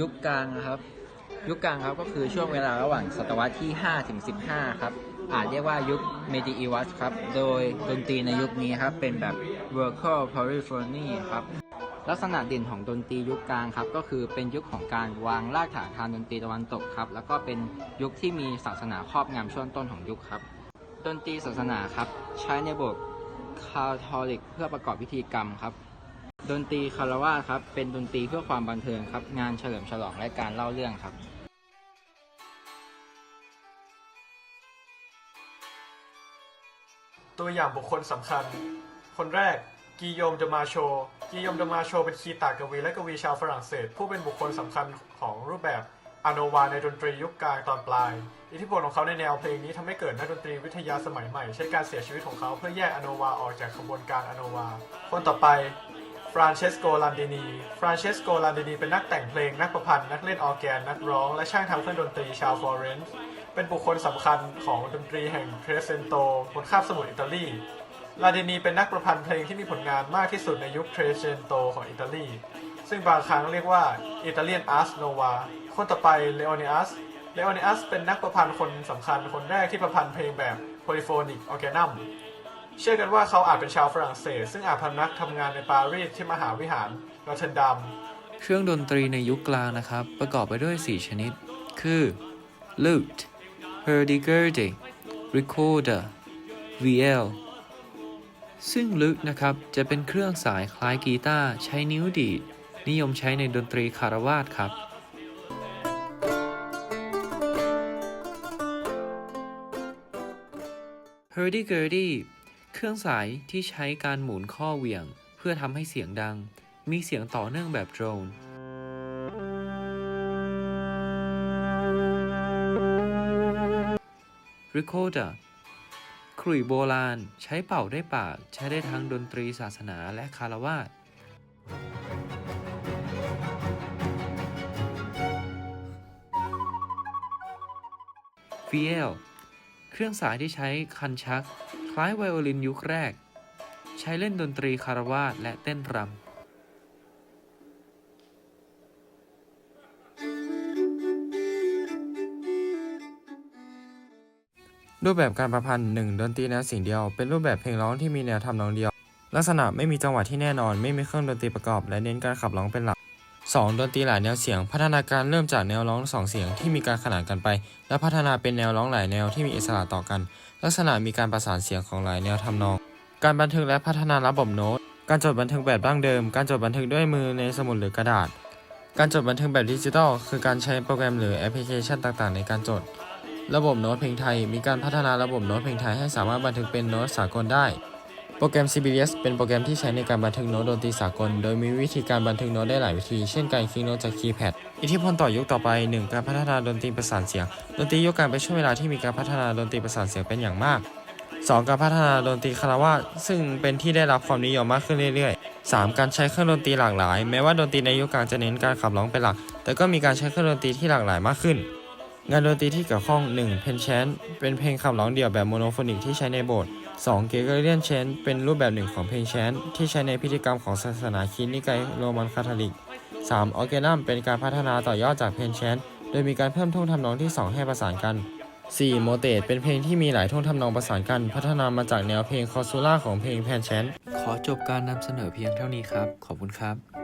ยุคกลางนะครับ ยุคกลางครับก็คือช่วงเวลาระหว่างศตวรรษที่ 5 ถึง 15 ครับ อาจเรียกว่ายุค medieval ครับ โดยดนตรีในยุคนี้ครับ เป็นแบบ vocal polyphony ครับ ลักษณะเด่นของดนตรียุคกลางครับ ก็คือเป็นยุคของการวางรากฐานทางดนตรีตะวันตกครับ แล้วก็เป็นยุคที่มีศาสนาครอบงำช่วงต้นของยุคครับ ดนตรีศาสนาครับ ใช้ในโบสถ์คาทอลิก เพื่อประกอบพิธีกรรมครับ ดนตรีคารวาครับ เป็นดนตรีเพื่อความบันเทิงครับ งานเฉลิมฉลองและการเล่าเรื่องครับตัวอย่างบุคคลสำคัญ คนแรกกีโยมเดมาโชกีโยมเดมาโช เป็นคีตากวีและกวีชาวฝรั่งเศส ผู้เป็นบุคคลสำคัญของรูปแบบอโนวาในดนตรียุคกลางตอนปลาย อิทธิพลของเขาในแนวเพลงนี้ทำให้เกิดนักดนตรีวิทยาสมัยใหม่ ใช้การเสียชีวิตของเขาเพื่อแยกอโนวาออกจากขบวนการอโนวา คนต่อไป ฟรานเชสโก ลันดินี ฟรานเชสโก ลันดินี เป็นนักแต่งเพลง นักประพันธ์ นักเล่นออแกน นักร้อง และช่างทำเครื่องดนตรีชาวฟลอเรนซ์ เป็นบุคคลสำคัญของดนตรีแห่งเทรเซนโตบนคาบสมุทรอิตาลี ลาดินีเป็นนักประพันธ์เพลงที่มีผลงานมากที่สุดในยุคเทรเซนโตของอิตาลี ซึ่งบางครั้งเรียกว่าอิตาเลียนอาร์สโนวา คนต่อไปเลโอเนอัส เลโอเนอัสเป็นนักประพันธ์คนสำคัญคนแรกที่ประพันธ์เพลงแบบโพลิโฟนิกออแกนัม เชื่อกันว่าเขาอาจเป็นชาวฝรั่งเศส ซึ่งอาจพำนักทำงานในปารีสที่มหาวิหารรอเทนดัมเครื่องดนตรีในยุคกลางนะครับ ประกอบไปด้วย 4 ชนิด คือ lute hurdy-gurdy recorder vl ซึ่ง lute นะครับ จะเป็นเครื่องสายคล้ายกีตาร์ใช้นิ้วดีด นิยมใช้ในดนตรีคารวาสครับ hurdy-gurdy เครื่องสายที่ใช้การหมุนข้อเหวี่ยง เพื่อทำให้เสียงดัง มีเสียงต่อเนื่องแบบโดรน Recorder ขลุ่ยโบราณใช้เป่าได้ปาก ใช้ได้ทั้งดนตรีศาสนาและคารวาส VL เครื่องสายที่ใช้คันชัก คล้ายไวโอลินยุคแรก ใช้เล่นดนตรีคารวาสและเต้นรำรูปแบบการประพันธ์หนึ่งดนตรีแนวสิ่งเดียว เป็นรูปแบบเพลงร้องที่มีแนวทำนองเดียว ลักษณะไม่มีจังหวะที่แน่นอน ไม่มีเครื่องดนตรีประกอบ และเน้นการขับร้องเป็นหลัก 2. ดนตรีหลายแนวเสียง พัฒนาการเริ่มจากแนวร้องสองเสียงที่มีการขนานกันไป และพัฒนาเป็นแนวร้องหลายแนวที่มีอิสระต่อกัน ลักษณะมีการประสานเสียงของหลายแนวทำนอง การบันทึกและพัฒนาระบบโน้ต การจดบันทึกแบบดั้งเดิม การจดบันทึกด้วยมือในสมุดหรือกระดาษ การจดบันทึกแบบดิจิทัลคือการใช้โปรแกรมหรือแอปพลิเคชันต่างๆ ในการจด ระบบโน้ตเพลงไทย มีการพัฒนาระบบโน้ตเพลงไทยให้สามารถบันทึกเป็นโน้ตสากลได้ โปรแกรม CBS เป็นโปรแกรมที่ใช้ในการบันทึกโน้ตดนตรีสากล โดยมีวิธีการบันทึกโน้ตได้หลายวิธี เช่นการคลิกโน้ตจากคีย์แพด อิทธิพลต่อยุคต่อไป 1. การพัฒนาดนตรีประสานเสียง ดนตรียุคกลางเป็นช่วงเวลาที่มีการพัฒนาดนตรีประสานเสียงเป็นอย่างมาก 2. การพัฒนาดนตรีคาราวาซึ่งเป็นที่ได้รับความนิยมมากขึ้นเรื่อยๆ 3. การใช้เครื่องดนตรีหลากหลาย แม้ว่าดนตรีในยุคกลางจะเน้นการขับร้องเป็นหลัก แต่ก็มีการใช้เครื่องดนตรีที่หลากหลายมากขึ้น งานดนตรีที่เกี่ยวข้อง 1. เพนแชนเป็นเพลงขับร้องเดี่ยวแบบโมโนโฟนิกที่ใช้ในโบสถ์ 2. เกเกเรียนเชนเป็นรูปแบบหนึ่งของเพลงแชนที่ใช้ในพิธีกรรมของศาสนาคริสต์นิกายโรมันคาทอลิก 3. ออร์แกนัมเป็นการพัฒนาต่อยอดจากเพลงแชนโดยมีการเพิ่มท่วงทำนองที่ 2 ให้ประสานกัน 4. โมเตตเป็นเพลงที่มีหลายท่วงทำนองประสานกัน พัฒนามาจากแนวเพลงคอสซูล่าของเพลงแพนแชนขอจบการนำเสนอเพียงเท่านี้ครับ ขอบคุณครับ